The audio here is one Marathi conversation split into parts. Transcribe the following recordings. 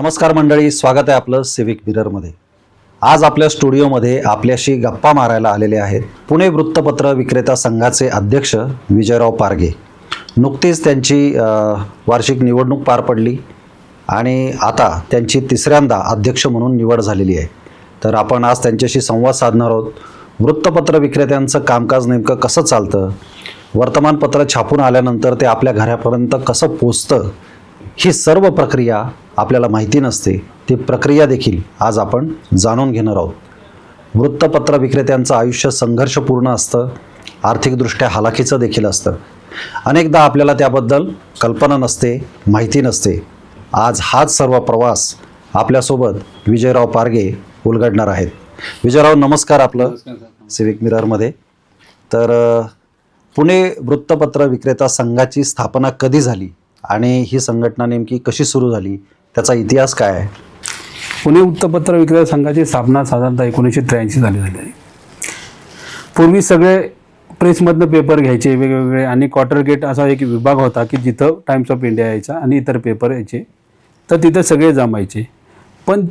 नमस्कार मंडळी स्वागत आहे आपलं सिविक मिररमध्ये आज आपल्या स्टुडिओमध्ये आपल्याशी गप्पा मारायला आलेले आहेत पुणे वृत्तपत्र विक्रेता संघाचे अध्यक्ष विजयराव पारगे नुकतीच त्यांची वार्षिक निवडणूक पार पडली आणि आता त्यांची तिसऱ्यांदा अध्यक्ष म्हणून निवड झालेली आहे. तर आपण आज त्यांच्याशी संवाद साधणार आहोत. वृत्तपत्र विक्रेत्यांचं कामकाज नेमकं कसं चालतं? वर्तमानपत्र छापून आल्यानंतर ते आपल्या घरापर्यंत कसं पोचतं? ही सर्व प्रक्रिया आपल्याला माहिती नसते ती प्रक्रिया देखील आज आपण जाणून घेणार आहोत. वृत्तपत्र विक्रेत्यांचं आयुष्य संघर्षपूर्ण असतं आर्थिकदृष्ट्या हालाखीचं देखील असतं. अनेकदा आपल्याला त्याबद्दल कल्पना नसते माहिती नसते. आज हाच सर्व प्रवास आपल्यासोबत विजयराव पारगे उलगडणार आहेत. विजयराव नमस्कार आपलं सिविक मिररमध्ये तर पुणे वृत्तपत्र विक्रेता संघाची स्थापना कधी झाली आणि ही संघटना नेमकी कशी सुरू झाली? त्याचा इतिहास काय आहे? पुणे वृत्तपत्र विक्रेता संघाची स्थापना साधारणतः एकोणीसशे त्र्याऐंशी झाली झाली आहे. पूर्वी सगळे प्रेसमधनं पेपर घ्यायचे वेगवेगळे आणि क्वार्टर गेट असा एक विभाग होता की जिथं टाइम्स ऑफ इंडिया यायचा आणि इतर पेपर यायचे. तर तिथं सगळे जमायचे. पण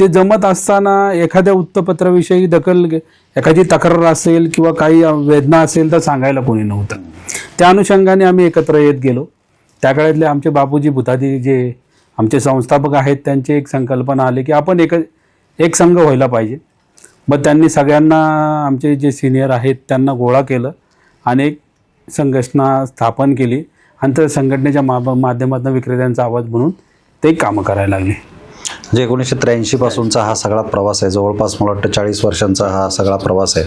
ते जमत असताना एखाद्या वृत्तपत्राविषयी दखल एखादी तक्रार असेल किंवा काही वेदना असेल तर सांगायला कोणी नव्हतं. त्या अनुषंगाने आम्ही एकत्र येत गेलो. त्या काळातले आमचे बापूजी भुताजी जे आमचे संस्थापक आहेत त्यांची एक संकल्पना आली की आपण एक एक संघ व्हायला पाहिजे. मग त्यांनी सगळ्यांना आमचे जे सिनियर आहेत त्यांना गोळा केलं आणि एक संघटना स्थापन केली. आणि त्या संघटनेच्या मा माध्यमातून विक्रेत्यांचा आवाज म्हणून ते कामं करायला लागले. म्हणजे एकोणीसशे त्र्याऐंशी पासूनचा हा सगळा प्रवास आहे जवळपास मला वाटतं चाळीस वर्षांचा हा सगळा प्रवास आहे.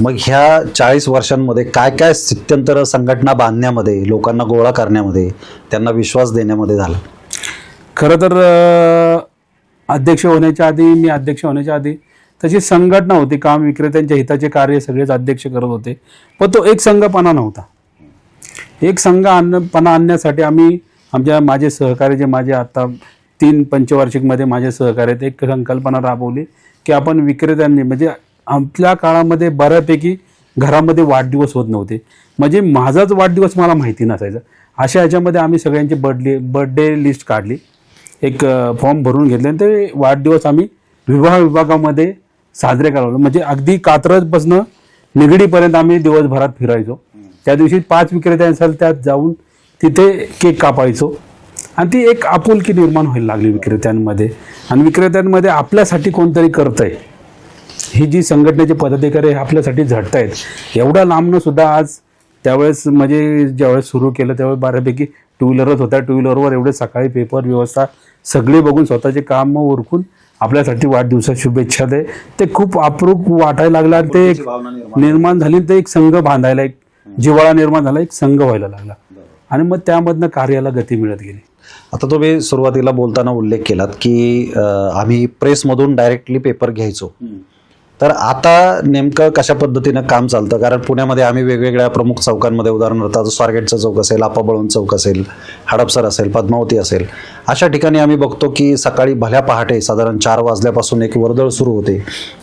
मग ह्या चाळीस वर्षांमध्ये काय काय स्थित्यंतर संघटना बांधण्यामध्ये लोकांना गोळा करण्यामध्ये त्यांना विश्वास देण्यामध्ये झाला? खरं तर अध्यक्ष होण्याच्या आधी मी अध्यक्ष होण्याच्या आधी तशी संघटना होती काम विक्रेत्यांच्या हिताचे कार्य सगळेच अध्यक्ष करत होते. पण तो एक संघपणा नव्हता. एक संघ आणपणा आणण्यासाठी आम्ही आमच्या माझे सहकारी जे माझे आता तीन पंचवार्षिकमध्ये माझे सहकार्य आहेत एक संकल्पना राबवली की आपण विक्रेत्यांनी म्हणजे आपल्या काळामध्ये बऱ्यापैकी घरामध्ये वाढदिवस होत नव्हते. म्हणजे माझाच वाढदिवस मला माहिती नसायचा. अशा ह्याच्यामध्ये आम्ही सगळ्यांची बर्थडे बर्थडे लिस्ट काढली. एक फॉर्म भरून घेतले आणि ते वाढदिवस आम्ही विवाह विभागामध्ये साजरे करावं म्हणजे अगदी कात्रजपासनं निगडीपर्यंत आम्ही दिवसभरात फिरायचो. त्या दिवशी पाच विक्रेते असेल त्यात जाऊन तिथे केक कापायचो. आणि ती एक आपुलकी निर्माण व्हायला लागली विक्रेत्यांमध्ये. आणि विक्रेत्यांमध्ये आपल्यासाठी कोणतरी करतंय. ही जी संघटनेचे पदाधिकारी हे आपल्यासाठी झटत आहेत एवढ्या लांबनं सुद्धा आज त्यावेळेस म्हणजे ज्यावेळेस सुरू केलं त्यावेळेस बऱ्यापैकी टू व्हीलरच होत्या. टू व्हीलरवर एवढे सकाळी पेपर व्यवस्था सगळे बघून स्वतःचे काम उरकून आपल्यासाठी वाढदिवसात शुभेच्छा दे. ते खूप अप्रूप वाटायला लागला आणि ते एक निर्माण झाली. ते एक संघ बांधायला एक जिव्हाळा निर्माण झाला एक संघ व्हायला लागला. आणि मग त्यामधनं कार्याला गती मिळत गेली. आता तुम्ही सुरुवातीला बोलताना उल्लेख केलात की आम्ही प्रेसमधून डायरेक्टली पेपर घ्यायचो. तर आता नेमकं कशा पद्धतीनं काम चालतं? कारण पुण्यामध्ये आम्ही वेगवेगळ्या प्रमुख चौकांमध्ये उदाहरणार्थ आता चौक असेल आपाबळून चौक असेल हडपसर असेल पद्मावती असेल अशा ठिकाणी आम्ही बघतो की सकाळी भल्या पहाटे साधारण चार वाजल्यापासून एक वर्दळ सुरू होते.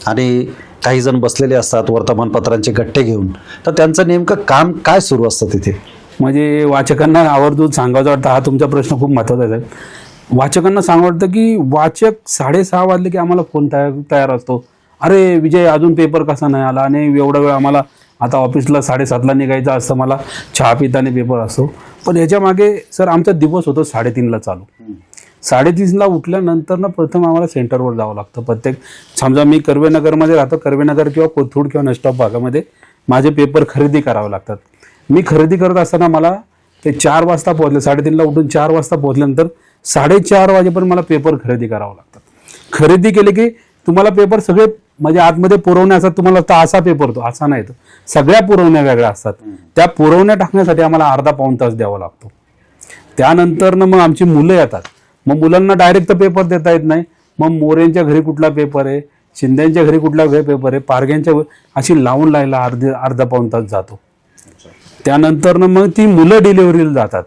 आणि काही जण बसलेले असतात वर्तमानपत्रांचे गट्टे घेऊन. तर त्यांचं नेमकं काम काय सुरू असतं तिथे? म्हणजे वाचकांना आवर्जून सांगायचं वाटतं. हा तुमचा प्रश्न खूप महत्त्वाचा आहे. वाचकांना सांगा वाटतं की वाचक साडेसहा वाजले की आम्हाला फोन तयार तयार असतो. अरे विजय अजून पेपर कसा नाही आला? आणि एवढा वेळ आम्हाला आता ऑफिसला साडेसातला निघायचं असतं मला चहा पिताने पेपर असतो. पण याच्या मागे सर आमचा दिवस होतो साडेतीनला चालू. साडेतीनला उठल्यानंतर ना प्रथम आम्हाला सेंटरवर जावं लागतं. प्रत्येक समजा मी कर्वेनगरमध्ये राहतो कर्वेनगर किंवा कोथरूड किंवा नष्टॉप भागामध्ये माझे पेपर खरेदी करावे लागतात. मी खरेदी करत असताना मला ते चार वाजता पोहोचले साडेतीनला उठून चार वाजता पोहोचल्यानंतर साडेचार वाजेपर्यंत मला पेपर खरेदी करावं लागतात खरेदी केले की तुम्हाला पेपर सगळे म्हणजे आतमध्ये पुरवण्याचा तुम्हाला तर असा पेपर तो असा नाही तो. सगळ्या पुरवण्या वेगळ्या असतात. त्या पुरवण्या टाकण्यासाठी आम्हाला अर्धा पाऊण तास द्यावा लागतो. त्यानंतर ना मग आमची मुलं येतात. मग मुलांना डायरेक्ट पेपर देता येत नाही. मग मोरेंच्या घरी कुठला पेपर आहे? शिंद्यांच्या घरी कुठला पेपर आहे? पारग्यांच्या अशी लावून लायला अर्धे अर्धा पाऊण तास जातो. त्यानंतर ना मग ती मुलं डिलिव्हरीला जातात.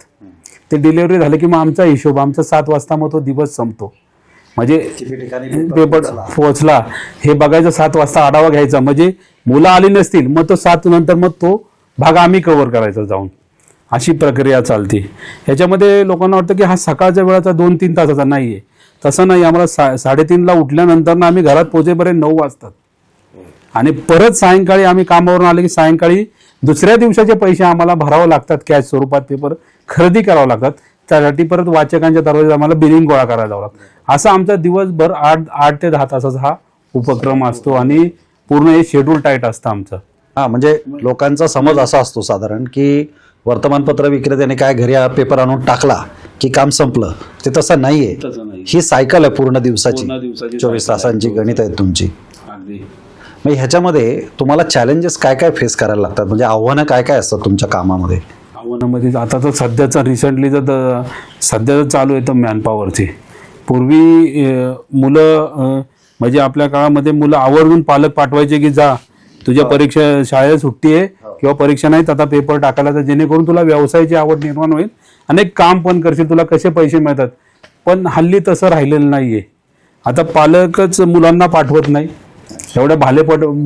ते डिलिव्हरी झालं की मग आमचा हिशोब आमचा सात वाजता मग तो दिवस संपतो. म्हणजे पेपर पोहोचला. हे बघायचं सात वाजता आढावा घ्यायचा. म्हणजे मुलं आली नसतील मग तो सात नंतर मग तो भाग आम्ही कव्हर करायचा जाऊन. अशी प्रक्रिया चालते. ह्याच्यामध्ये लोकांना वाटतं की हा सकाळच्या वेळाचा दोन तीन तासाचा नाही आहे तसं नाही. आम्हाला सा साडेतीनला उठल्यानंतर ना आम्ही घरात पोहोचेपर्यंत नऊ वाजतात. आणि परत सायंकाळी आम्ही कामावरून आले की सायंकाळी दुसऱ्या दिवसाचे पैसे आम्हाला भरावं लागतात. कॅश स्वरूपात पेपर खरेदी करावं लागतात. त्यासाठी परत वाचकांच्या दरवाजा आम्हाला बिलिंग गोळा करायला जावं लागतं असं आमचा दिवसभर आठ आठ ते दहा तासाचा हा उपक्रम असतो आणि पूर्ण हे शेड्यूल टाईट असतं आमचं. हा म्हणजे लोकांचा समज असा असतो साधारण की वर्तमानपत्र विक्रेत्याने काय घरी हा पेपर आणून टाकला की काम संपलं ते तसं नाहीये. तसं नाही ही सायकल आहे पूर्ण दिवसाची. पूर्ण दिवसाची चोवीस cycle आहे. तासांची गणित आहेत तुमची. अगदी. मग ह्याच्यामध्ये तुम्हाला चॅलेंजेस काय काय फेस करायला लागतात? म्हणजे आव्हानं काय काय असतात तुमच्या कामामध्ये? आव्हानामध्ये आता तर सध्याचा रिसेंटली तर सध्या चालू आहे तर मॅनपॉवरची पूर्वी मुलं म्हणजे आपल्या काळामध्ये मुलं आवर्जून पालक पाठवायचे की जा तुझ्या परीक्षा शाळेत सुट्टी आहे किंवा परीक्षा नाहीत आता पेपर टाकायला तर जेणेकरून तुला व्यवसायाची आवड निर्माण होईल एक काम पण करशील तुला कसे पैसे मिळतात. पण हल्ली तसं राहिलेलं नाहीये. आता पालकच मुलांना पाठवत नाही. एवढं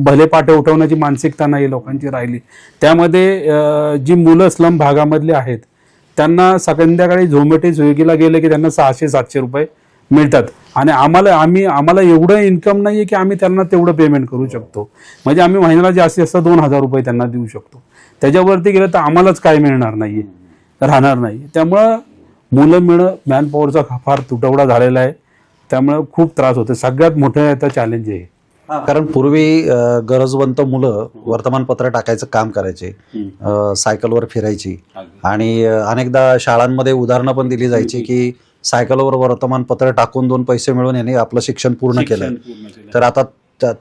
भाले पट उठवण्याची मानसिकता नाही लोकांची राहिली. त्यामध्ये जी मुलं स्लम भागामधली आहेत त्यांना संध्याकाळी झोमॅटो स्विगीला गेले की त्यांना सहाशे सातशे रुपये मिळतात. आणि आम्हाला आम्ही आम्हाला एवढं इन्कम नाही आहे की आम्ही त्यांना तेवढं पेमेंट करू शकतो. म्हणजे आम्ही महिन्याला जास्तीत जास्त दोन हजार रुपये त्यांना देऊ शकतो. त्याच्यावरती गेलं तर आम्हालाच काय मिळणार नाही आहे राहणार नाही. त्यामुळं मुलं मिळणं मॅनपॉवरचा फार तुटवडा झालेला आहे. त्यामुळं खूप त्रास होतो सगळ्यात मोठं आता चॅलेंज आहे कारण पूर्वी गरजवंत मुलं वर्तमानपत्र टाकायचं काम करायचे सायकलवर फिरायची आणि अनेकदा शाळांमध्ये उदाहरणं पण दिली जायची की सायकलवर वर्तमानपत्र टाकून दोन पैसे मिळवून यांनी आपलं शिक्षण पूर्ण केलं. तर आता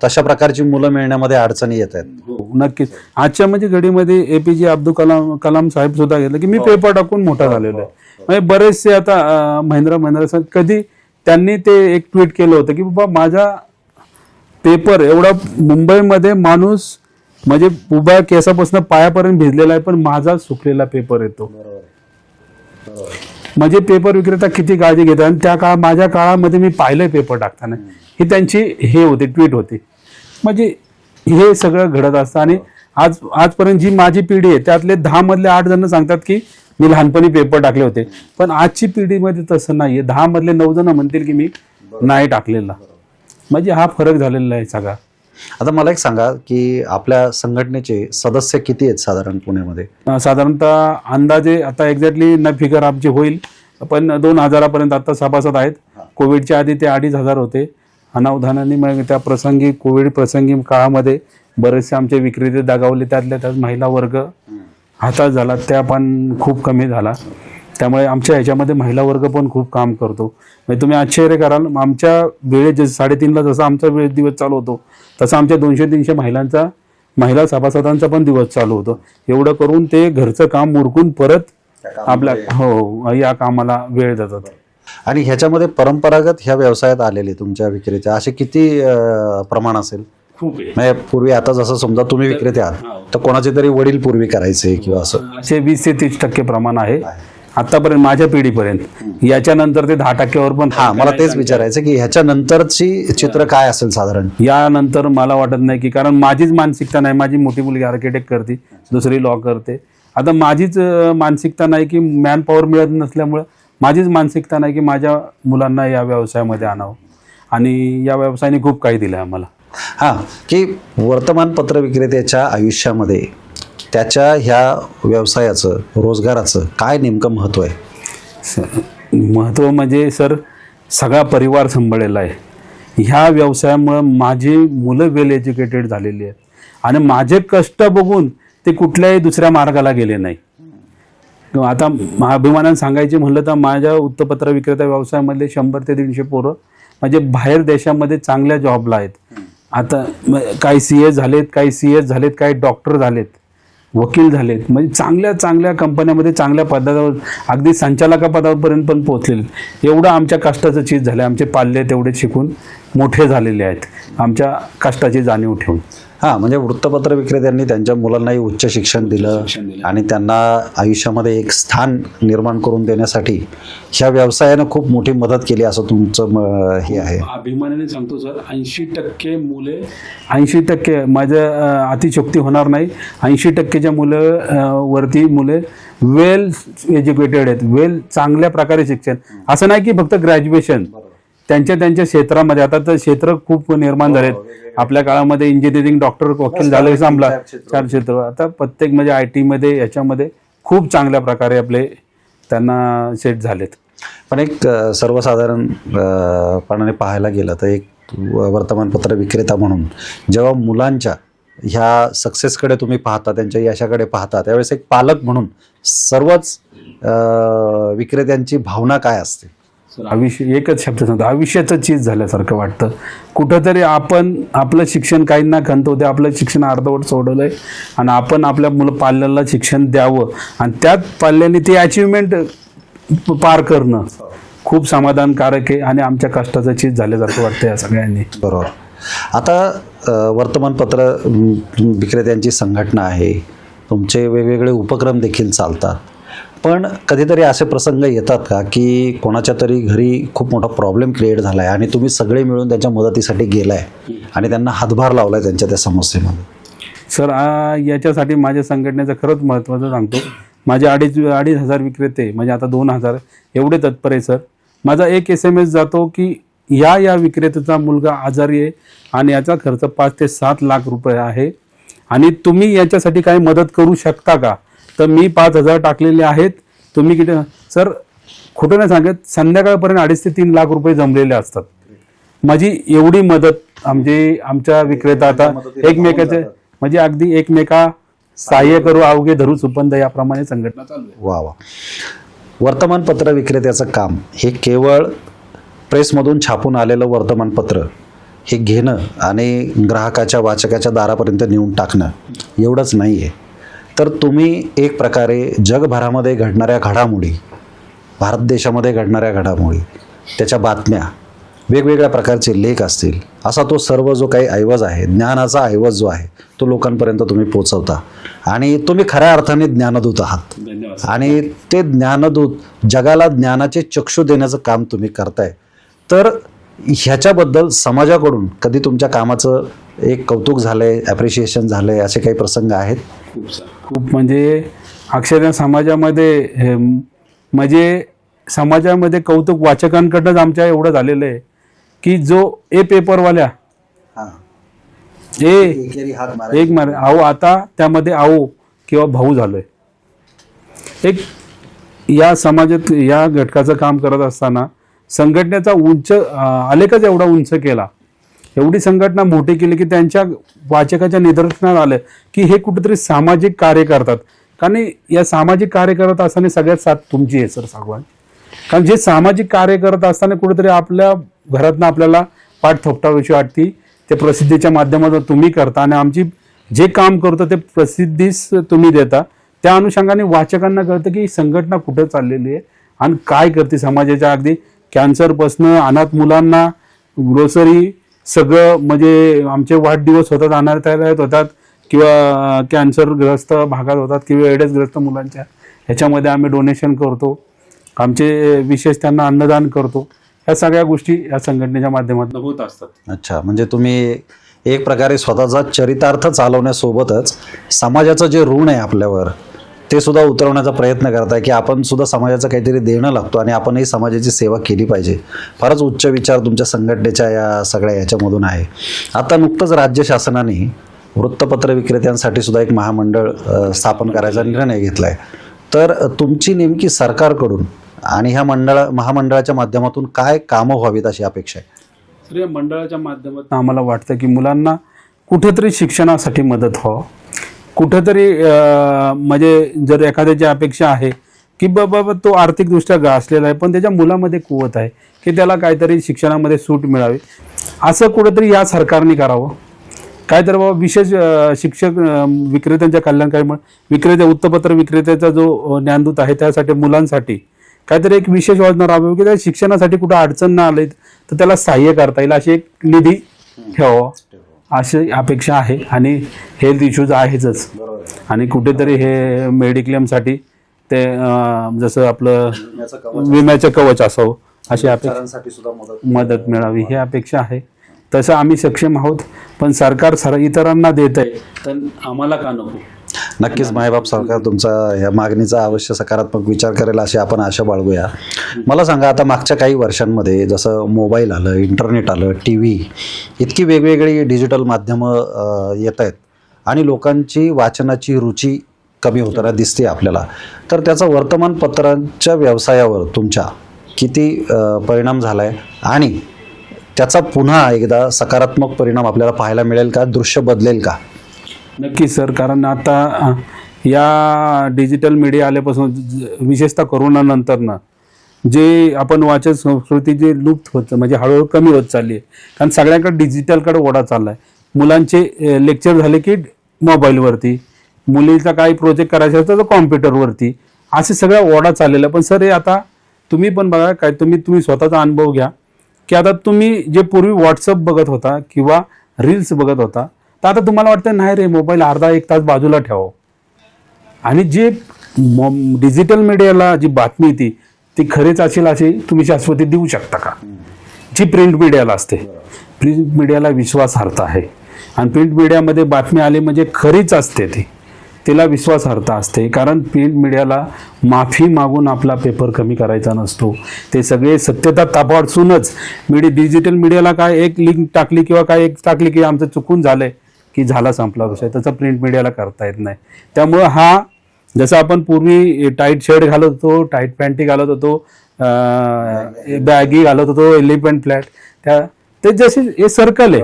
तशा प्रकारची मुलं मिळण्यामध्ये अडचणी येत आहेत. हो. नक्कीच. आजच्या म्हणजे घडीमध्ये एपीजे अब्दुल कलाम कलाम साहेब सुद्धा घेतलं की मी पेपर टाकून मोठा झालेलो आहे. म्हणजे बरेचसे आता महिंद्रा महिंद्रा सर कधी त्यांनी ते एक ट्विट केलं होतं की बाबा माझा पेपर एवढा मुंबईमध्ये माणूस म्हणजे उभ्या केसापासून पायापर्यंत भिजलेला आहे पण माझा सुकलेला पेपर येतो. म्हणजे पेपर विक्रेता किती काळजी घेतात? आणि त्या काळ माझ्या काळामध्ये मी पाहिलंय पेपर टाकताना. ही त्यांची हे होती ट्विट होती. म्हणजे हे सगळं घडत असतं. आणि आज आजपर्यंत जी माझी पिढी आहे त्यातले दहा मधले आठ जण सांगतात की मी लहानपणी पेपर टाकले होते. पण आजची पिढीमध्ये तसं नाहीये. दहा मधले नऊ जण म्हणतील की मी नाही टाकलेला. म्हणजे हा फरक झालेला आहे सगळा. आता मला एक सांगा की आपल्या संघटनेचे सदस्य किती आहेत साधारण पुण्यामध्ये? अं, साधारणतः अंदाजे आता एक्झॅक्टली न फिगर आमची होईल पण दोन हजारापर्यंत आता सभासद आहेत. कोविडच्या आधी ते अडीच हजार होते. अनावधानाने मग त्या प्रसंगी कोविड प्रसंगी काळामध्ये बरेचसे आमचे विक्रेते दगावले त्यातल्या त्यात महिला वर्ग हातात झाला त्या पण खूप कमी झाला. त्यामुळे आमच्या ह्याच्यामध्ये महिला वर्ग पण खूप काम करतो. म्हणजे तुम्ही आश्चर्य कराल आमच्या वेळेत जे साडेतीनला जसा आमचा वेळ दिवस चालू होतो तसा आमच्या दोनशे तीनशे महिलांचा महिला सभासदांचा पण दिवस चालू होतो. एवढं करून ते घरचं काम मुरकून परत आपल्या हो या कामाला वेळ देतात. आणि ह्याच्यामध्ये परंपरागत ह्या व्यवसायात आलेले तुमच्या विक्रेत्या असे किती प्रमाण असेल? खूप आहे. म्हणजे पूर्वी आता जसं समजा तुम्ही विक्रेते आहात तर कोणाचे तरी वडील पूर्वी करायचे किंवा असं? असे वीस ते तीस टक्के प्रमाण आहे. आतापर्यंत माझ्या पिढीपर्यंत. याच्यानंतर ते दहा टक्क्यावर पण हा मला तेच विचारायचं की ह्याच्या नंतरची चित्र काय असेल साधारण? यानंतर मला वाटत नाही की कारण माझीच मानसिकता नाही. माझी मोठी मुलगी आर्किटेक्ट करते दुसरी लॉ करते. आता माझीच मानसिकता नाही की मॅन पॉवर मिळत नसल्यामुळं माझीच मानसिकता नाही की माझ्या मुलांना या व्यवसायामध्ये आणावं. आणि या व्यवसायाने खूप काही दिलं आम्हाला. हा की वर्तमानपत्र विक्रेत्याच्या आयुष्यामध्ये त्याच्या ह्या व्यवसायाचं रोजगाराचं काय नेमकं महत्त्व आहे? महत्त्व म्हणजे सर सगळा परिवार सांभाळलेला आहे. ह्या व्यवसायामुळं माझी मुलं वेल एज्युकेटेड झालेली आहेत. आणि माझे कष्ट बघून ते कुठल्याही दुसऱ्या मार्गाला गेले नाही. किंवा आता अभिमानानं सांगायचे म्हणलं तर माझ्या वृत्तपत्र विक्रेता व्यवसायामधले शंभर ते दीडशे पोरं म्हणजे बाहेर देशामध्ये चांगल्या जॉबला आहेत. आता काही सी एस झालेत काही सी एस झालेत काही डॉक्टर झालेत. वकील झालेत. म्हणजे चांगल्या चांगल्या कंपन्यामध्ये चांगल्या पदावर अगदी संचालका पदापर्यंत पण पोहोचलेले एवढं आमच्या कष्टाचं चीज झालं आमचे पाल्य तेवढे शिकून मोठे झालेले आहेत. आमच्या कष्टाची जाणीव ठेवून. हा म्हणजे वृत्तपत्र विक्रेत्यांनी त्यांच्या मुलांनाही उच्च शिक्षण दिलं आणि त्यांना आयुष्यामध्ये एक स्थान निर्माण करून देण्यासाठी ह्या व्यवसायानं खूप मोठी मदत केली असं तुमचं म- हे आहे. अभिमानाने सांगतो सर. ऐंशी टक्के मुले ऐंशी टक्के माझं अं, अतिशोक्ती होणार नाही. ऐंशी टक्केच्या मुलं वरती मुले वेल एज्युकेटेड आहेत वेल चांगल्या प्रकारे शिक्षण. असं नाही की फक्त ग्रॅज्युएशन त्यांच्या त्यांच्या क्षेत्रामध्ये आता तर क्षेत्र खूप निर्माण झालेत. आपल्या काळामध्ये इंजिनिअरिंग डॉक्टर वकील झालं संपला चार क्षेत्र. आता प्रत्येक म्हणजे आय टीमध्ये याच्यामध्ये खूप चांगल्या प्रकारे आपले त्यांना सेट झालेत. पण एक अ, सर्वसाधारण अ, पणाने पाहायला गेलं तर एक वर्तमानपत्र विक्रेता म्हणून जेव्हा मुलांच्या ह्या सक्सेसकडे तुम्ही पाहता त्यांच्या यशाकडे पाहता त्यावेळेस एक पालक म्हणून सर्वच विक्रेत्यांची भावना काय असते? आयुष्य एकच शब्द सांगतो. आयुष्याचं चीज झाल्यासारखं वाटतं. कुठंतरी आपण आपलं शिक्षण काहींना खंत होते आपलं शिक्षण अर्धवट सोडवलंय आणि आपण आपल्या मुलं पाल्याला शिक्षण द्यावं आणि त्यात पाल्याने ती अचिव्हमेंट पार करणं खूप समाधानकारक आहे आणि आमच्या कष्टाचं चीज झाल्यासारखं वाटतं या सगळ्यांनी. बरोबर. आता वर्तमानपत्र विक्रेत्यांची संघटना आहे. तुमचे वेगवेगळे उपक्रम देखील चालतात. पण कधीतरी असे प्रसंग येतात का की कोणाच्या तरी घरी खूप मोठा प्रॉब्लेम क्रिएट झाला आहे आणि तुम्ही सगळे मिळून त्यांच्या मदतीसाठी गेलाय आणि त्यांना हातभार लावलाय त्यांच्या त्या समस्येमध्ये? सर याच्यासाठी माझ्या संघटनेचं खरंच महत्त्वाचं सांगतो. माझे अडीच अडीच हजार विक्रेते म्हणजे आता दोन हजार एवढे तत्पर आहे सर. माझा एक एस एम एस जातो की या या विक्रेत्याचा मुलगा आजारी आहे आणि याचा खर्च पाच ते सात लाख रुपये आहे. आणि तुम्ही याच्यासाठी काही मदत करू शकता का? तर मी पाच हजार टाकलेले आहेत. तुम्ही किती सर खोटं नाही सांगत संध्याकाळपर्यंत अडीच ते तीन लाख रुपये जमलेले असतात. माझी एवढी मदत म्हणजे आमच्या विक्रेता आता एकमेकाचे म्हणजे अगदी एकमेका सहाय्य करू अवघे धरू सुपंद याप्रमाणे संघटना चालू वा वा. वर्तमानपत्र विक्रेत्याचं काम हे केवळ प्रेसमधून छापून आलेलं वर्तमानपत्र हे घेणं आणि ग्राहकाच्या वाचकाच्या दारापर्यंत नेऊन टाकणं एवढंच नाही आहे तर तुम्ही एक प्रकारे जगभरामध्ये घडणाऱ्या घडामोडी भारत देशामध्ये घडणाऱ्या घडामोडी त्याच्या बातम्या वेगवेगळ्या प्रकारचे लेख असतील असा तो सर्व जो काही ऐवज आहे ज्ञानाचा ऐवज जो आहे तो लोकांपर्यंत तुम्ही पोचवता. आणि तुम्ही खऱ्या अर्थाने ज्ञानदूत आहात. आणि ते ज्ञानदूत जगाला ज्ञानाचे चक्षु देण्याचं काम तुम्ही करताय. तर ह्याच्याबद्दल समाजाकडून कधी तुमच्या कामाचं एक कौतुक झालंय ॲप्रिशिएशन झालंय असे काही प्रसंग आहेत? खूप म्हणजे अक्षरशः समाजामध्ये म्हणजे समाजामध्ये कौतुक वाचकांकडनंच आमच्या एवढं झालेलं आहे की जो ए पेपरवाल्या ए एक मार आहो आता त्यामध्ये आहो किंवा भाऊ झालोय. एक या समाजात या घटकाचं काम करत असताना संघटनेचा उंच आलेखच एवढा उंच केला. एवढी संघटना मोठी केली की त्यांच्या वाचकाच्या निदर्शनात आलं की हे कुठेतरी सामाजिक कार्य करतात. कारण या सामाजिक कार्य करत असताना सगळ्यात साथ तुमची आहे सर सागवान. कारण जे सामाजिक कार्य करत असताना कुठेतरी आपल्या घरातनं आपल्याला पाठ थोपटावीशी वाटती ते प्रसिद्धीच्या माध्यमातून तुम्ही करता आणि आमची जे काम करतो ते प्रसिद्धीस तुम्ही देता. त्या अनुषंगाने वाचकांना कळतं की संघटना कुठे चाललेली आहे आणि काय करते समाजाच्या अगदी. कॅन्सरपासनं अनाथ मुलांना ग्रोसरी सगळं म्हणजे आमचे वाढदिवस होतात अनाथालयात होतात किंवा कॅन्सरग्रस्त भागात होतात किंवा एड्सग्रस्त मुलांच्या. ह्याच्यामध्ये आम्ही डोनेशन करतो. आमचे विशेष त्यांना अन्नदान करतो. ह्या सगळ्या गोष्टी या संघटनेच्या माध्यमातून होत असतात. अच्छा म्हणजे तुम्ही एक प्रकारे स्वतःचा चरितार्थ चालवण्यासोबतच समाजाचं जे ऋण आहे आपल्यावर ते सुद्धा उतरवण्याचा प्रयत्न करताय की आपण सुद्धा समाजाचं काहीतरी देणं लागतो आणि आपणही समाजाची सेवा केली पाहिजे. फारच उच्च विचार तुमच्या संघटनेच्या या सगळ्या ह्याच्यामधून आहे. आता नुकतंच राज्य शासनाने वृत्तपत्र विक्रेत्यांसाठी सुद्धा एक महामंडळ स्थापन करायचा निर्णय घेतला आहे तर तुमची नेमकी सरकारकडून आणि ह्या मंडळ महामंडळाच्या माध्यमातून काय कामं व्हावीत अशी अपेक्षा आहे? तर या मंडळाच्या माध्यमातून आम्हाला वाटतं की मुलांना कुठेतरी शिक्षणासाठी मदत व्हावं. कुठंतरी म्हणजे जर एखाद्याची अपेक्षा आहे की बाबा तो आर्थिकदृष्ट्या गासलेला आहे पण त्याच्या मुलामध्ये कुवत आहे की त्याला काहीतरी शिक्षणामध्ये सूट मिळावी असं कुठंतरी या सरकारने करावं. काय बाबा विशेष शिक्षक विक्रेत्यांच्या कल्याणकारी म्हणून विक्रेते वृत्तपत्र विक्रेत्याचा जो ज्ञानदूत आहे त्यासाठी मुलांसाठी काहीतरी एक विशेष योजना राबवावी की त्या शिक्षणासाठी कुठं अडचण न आली तर त्याला सहाय्य करता येईल अशी एक निधी ठेवावा. अशी अपेक्षा आहे आणि हेल्थ इश्यूज आहेतच. आणि कुठेतरी हे मेडिक्लेमसाठी ते जसं आपलं विम्याचं कवच असावं अशी अपेक्षा मदत मिळावी. ही अपेक्षा आहे. तसं आम्ही सक्षम आहोत पण सरकार सर इतरांना देत आहे तर आम्हाला का नको? नक्कीच मायबाप सरकार तुमचा या मागणीचा अवश्य सकारात्मक विचार करेल अशी आपण आशा बाळगूया. मला सांगा आता मागच्या काही वर्षांमध्ये जसं मोबाईल आलं इंटरनेट आलं टी व्ही इतकी वेगवेगळी डिजिटल माध्यमं येत आहेत आणि लोकांची वाचनाची रुची कमी होताना दिसते आपल्याला. तर त्याचा वर्तमानपत्रांच्या व्यवसायावर तुमच्या किती परिणाम झाला आहे आणि त्याचा पुन्हा एकदा सकारात्मक परिणाम आपल्याला पाहायला मिळेल का? दृश्य बदलेल का? नक्की सर कारण आता या डिजिटल मीडिया आल्यापासून विशेषतः कोरोनानंतर ना जे आपण वाचन संस्कृती जे लुप्त होत म्हणजे हळूहळू कमी होत चालली आहे. कारण सगळ्यांकडे डिजिटलकडे ओढा चालला आहे मुलांचे लेक्चर झाले की मोबाईलवरती मुलीचा काही प्रोजेक्ट करायचा असेल तर कॉम्प्युटरवरती असे सगळं ओढा चाललेला आहे. पण सर हे आता तुम्ही पण बघा काय तुम्ही तुम्ही स्वतःचा अनुभव घ्या. की आता तुम्ही जे पूर्वी व्हॉट्सअप बघत होता किंवा रील्स बघत होता तर आता तुम्हाला वाटतं नाही रे मोबाईल अर्धा एक तास बाजूला ठेवा. आणि जे डिजिटल मीडियाला जी बातमी ती ती खरीच असेल अशी तुम्ही शाश्वती देऊ शकता का? जी प्रिंट मीडियाला असते. प्रिंट मीडियाला विश्वासार्हता आहे. आणि प्रिंट मीडियामध्ये बातमी आली म्हणजे खरीच असते ती. तिला विश्वासार्हता असते. कारण प्रिंट मीडियाला माफी मागून आपला पेपर कमी करायचा नसतो. ते सगळे सत्यता तपासूनच मीडिया डिजिटल मीडियाला काय एक लिंक टाकली किंवा काय एक टाकली की आमचं चुकून झालंय? की झाला संपला विषय त्याचा प्रिंट मीडियाला करता येत नाही. त्यामुळं हा जसं आपण पूर्वी टाईट शर्ट घालत होतो टाईट पॅन्टी घालत होतो बॅगी घालत होतो एलिफंट फ्लॅट त्या ते जसे हे सर्कल आहे.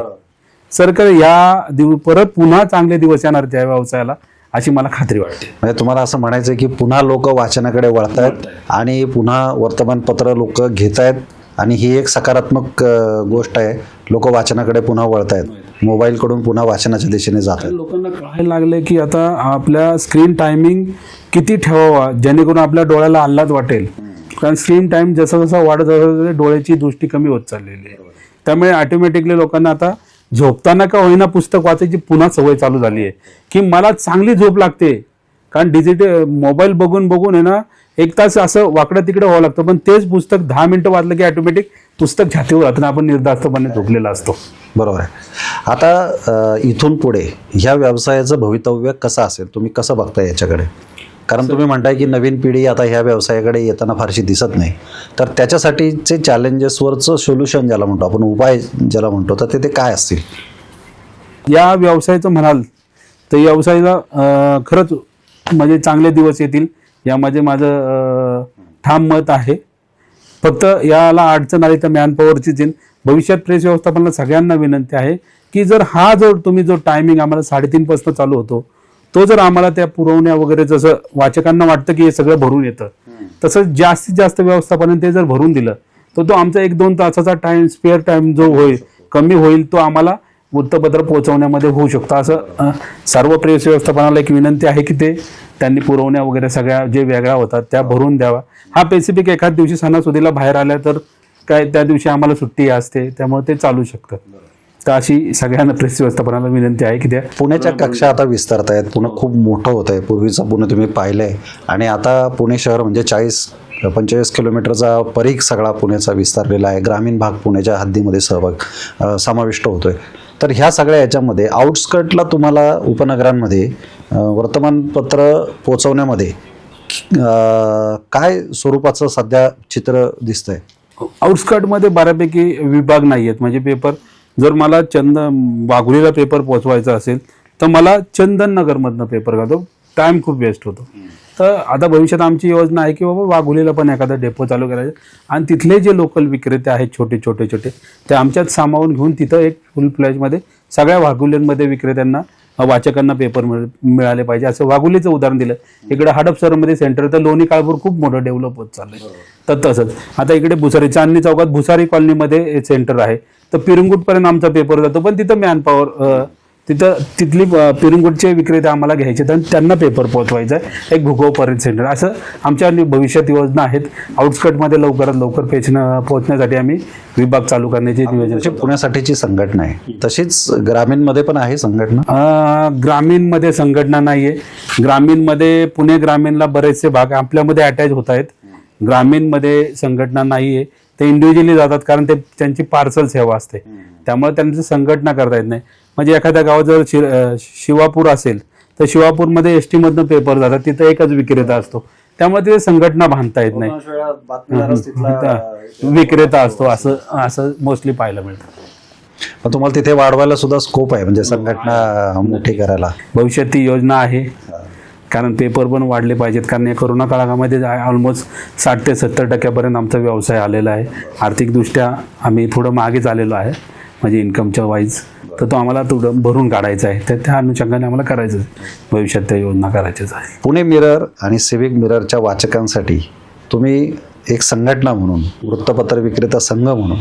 सर्कल या दिव परत पुन्हा चांगले दिवस येणार त्या व्यवसायाला अशी मला खात्री वाटते. म्हणजे तुम्हाला असं म्हणायचं की पुन्हा लोक वाचनाकडे वळत आहेत आणि पुन्हा वर्तमानपत्र लोक घेत आहेत आणि ही एक सकारात्मक गोष्ट आहे. लोक वाचनाकडे पुन्हा वळत आहेत मोबाईलकडून पुन्हा वाचनाच्या दिशेने जात आहेत लोकांना कळायला लागले की आता आपल्या स्क्रीन टायमिंग किती ठेवावा जेणेकरून आपल्या डोळ्याला आल्हाद वाटेल. कारण स्क्रीन टाइम जसा जसा वाढत जातो डोळ्याची दृष्टी कमी होत चाललेली आहे. त्यामुळे ऑटोमॅटिकली लोकांना आता झोपताना का होईना पुस्तक वाचायची पुन्हा सवय चालू झाली आहे. की मला चांगली झोप लागते. कारण डिजिटल मोबाईल बघून बघून आहे ना एक तास असं वाकडं तिकडं व्हावं लागतं. पण तेच पुस्तक दहा मिनिटं वाचलं की ऑटोमॅटिक पुस्तक छातीवर आणि आपण निर्धास्तपणे झोपलेला असतो. बरोबर आहे. आता इथून पुढे ह्या व्यवसायाचं भवितव्य कसं असेल? तुम्ही कसं बघताय याच्याकडे? कारण तुम्ही म्हणताय की नवीन पिढी आता ह्या व्यवसायाकडे येताना फारशी दिसत नाही. तर त्याच्यासाठीचे चॅलेंजेसवरचं सोल्युशन ज्याला म्हणतो आपण उपाय ज्याला म्हणतो तर ते ते काय असतील? या व्यवसायाचं म्हणाल तर या व्यवसायाला खरंच म्हणजे चांगले दिवस येतील. यामध्ये माझं ठाम मत आहे. फक्त याला अडचण आली तर मॅनपॉवरचीच येईल भविष्यात प्रेस व्यवस्थापनाला सगळ्यांना विनंती आहे की जर हा जो तुम्ही जो टायमिंग आम्हाला साडेतीनपासून चालू होतो तो जर आम्हाला त्या पुरवण्या वगैरे जसं वाचकांना वाटतं की हे सगळं भरून येतं तसं जास्तीत जास्त व्यवस्थापनाने ते जर भरून दिलं तर तो आमचा एक दोन तासाचा टाइम स्पेअर टाइम जो होईल कमी होईल तो आम्हाला वृत्तपत्र पोहोचवण्यामध्ये होऊ शकतो. असं सर्व प्रेस व्यवस्थापनाला एक विनंती आहे की ते त्यांनी पुरवण्या वगैरे सगळ्या जे वेगळ्या होतात त्या भरून द्यावा. हा पेसिफिक एखाद दिवशी सणासुदीला बाहेर आल्या तर काय त्या दिवशी आम्हाला सुट्टी असते त्यामुळे ते चालू शकतं. तर अशी सगळ्यांना प्रेस व्यवस्थापनाला विनंती आहे की त्या पुण्याच्या कक्षा आता विस्तारत आहेत पुणे खूप मोठं होत आहे पूर्वीचं पुणे तुम्ही पाहिलं आहे आणि आता पुणे शहर म्हणजे चाळीस पंचेचाळीस किलोमीटरचा परीघ सगळा पुण्याचा विस्तारलेला आहे. ग्रामीण भाग पुण्याच्या हद्दीमध्ये सहभाग समाविष्ट होतो आहे तर ह्या सगळ्या याच्यामध्ये आउटस्कर्टला तुम्हाला उपनगरांमध्ये वर्तमानपत्र पोचवण्यामध्ये काय स्वरूपाचं सध्या चित्र दिसतंय? आउटस्कर्टमध्ये बऱ्यापैकी विभाग नाही आहेत म्हणजे पेपर जर मला चंद वाघुलीला पेपर पोचवायचा असेल तर मला चंदन नगरमधनं पेपर घालतो. टाइम खूप वेस्ट होतो. तर आता भविष्यात आमची योजना आहे की बाबा वाघुलीला पण एखादा डेपो चालू करायचा. आणि तिथले जे लोकल विक्रेते आहेत छोटे छोटे छोटे ते आमच्यात सामावून घेऊन तिथं एक फुल फ्लॅशमध्ये सगळ्या वाघुलींमध्ये विक्रेत्यांना वाचकांना पेपर मिळ मिळाले पाहिजे. असं वाघुलीचं उदाहरण दिलं. इकडे हडपसरमध्ये सेंटर तर लोणी काळपूर खूप मोठं डेव्हलप होत चाललंय. तर तसंच. आता इकडे भुसारी चांदणी चौकात भुसारी कॉलनीमध्ये सेंटर आहे. तर पिरंगुटपर्यंत आमचा पेपर जातो. पण तिथं मॅनपॉवर तिथं तिथली पिरंगुटचे विक्रेते आम्हाला घ्यायचे आणि त्यांना पेपर पोहोचवायचा आहे एक भूगोल पर्यंत सेंटर असं आमच्या भविष्यात योजना आहेत. आउटस्कटमध्ये लवकरात लवकर पेचणं पोहोचण्यासाठी आम्ही विभाग चालू करण्याची नियोजन म्हणजे पुण्यासाठीची संघटना आहे. तशीच ग्रामीणमध्ये पण आहे संघटना? ग्रामीणमध्ये संघटना नाहीये. ग्रामीणमध्ये पुणे ग्रामीणला बरेचसे भाग आपल्यामध्ये अटॅच होत आहेत. ग्रामीणमध्ये संघटना नाहीये. ते इंडिव्हिज्युअली जातात कारण ते त्यांची पार्सल सेवा असते. त्यामुळे त्यांची संघटना करता येत नाही. म्हणजे एखाद्या गावात जर शि- शिवापूर असेल तर शिवापूरमध्ये एस मधनं पेपर जातात तिथं एकच विक्रेता असतो. त्यामुळे तिथे संघटना बांधता येत नाही. विक्रेता असतो असं असं मोस्टली पाहायला मिळतं. पण तुम्हाला तिथे वाढवायला सुद्धा स्कोप आहे म्हणजे संघटना मोठी करायला. भविष्यात ती योजना आहे. कारण पेपर पण वाढले पाहिजेत कारण या कोरोना काळामध्ये ऑलमोस्ट साठ ते सत्तर टक्क्यापर्यंत आमचा व्यवसाय आलेला आहे. आर्थिकदृष्ट्या आम्ही थोडं मागेच आलेलो आहे म्हणजे इन्कमच्या वाईज तर तो आम्हाला थोडं भरून काढायचा आहे. तर त्या अनुषंगाने आम्हाला करायचं आहे. भविष्यात त्या योजना करायच्याच आहे पुणे मिरर आणि सिविक मिररच्या वाचकांसाठी तुम्ही एक संघटना म्हणून वृत्तपत्र विक्रेता संघ म्हणून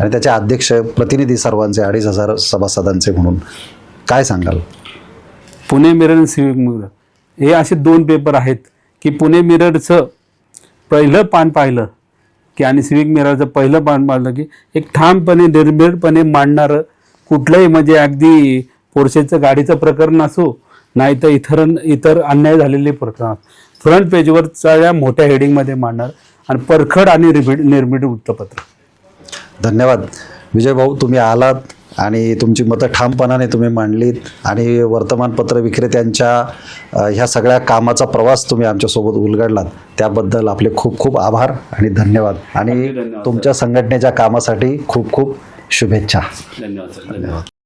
आणि त्याचे अध्यक्ष प्रतिनिधी सर्वांचे अडीच हजार सभासदांचे म्हणून काय सांगाल? पुणे मिरर आणि सिविक मिरर. हे असे दोन पेपर आहेत की पुणे मिररचं पहिलं पान पाहिलं की आणि सिविक मिररचं पहिलं पान पाहिलं की एक ठामपणे निर्भीडपणे मांडणारं कुठलंही म्हणजे अगदी पोर्शेचं गाडीचं प्रकरण असो नाही तर इतर इतर अन्याय झालेले प्रकरण फ्रंट पेजवर सगळ्या मोठ्या हेडिंगमध्ये मांडणार आणि परखड आणि निर्भीड वृत्तपत्र. धन्यवाद. विजय भाऊ तुम्ही आलात आणि तुमची मतं ठामपणाने तुम्ही मांडलीत आणि वर्तमानपत्र विक्रेत्यांच्या ह्या सगळ्या कामाचा प्रवास तुम्ही आमच्यासोबत उलगडलात. त्याबद्दल आपले खूप खूप आभार आणि धन्यवाद. आणि तुमच्या संघटनेच्या कामासाठी खूप खूप शुभेच्छा. धन्यवाद धन्यवाद.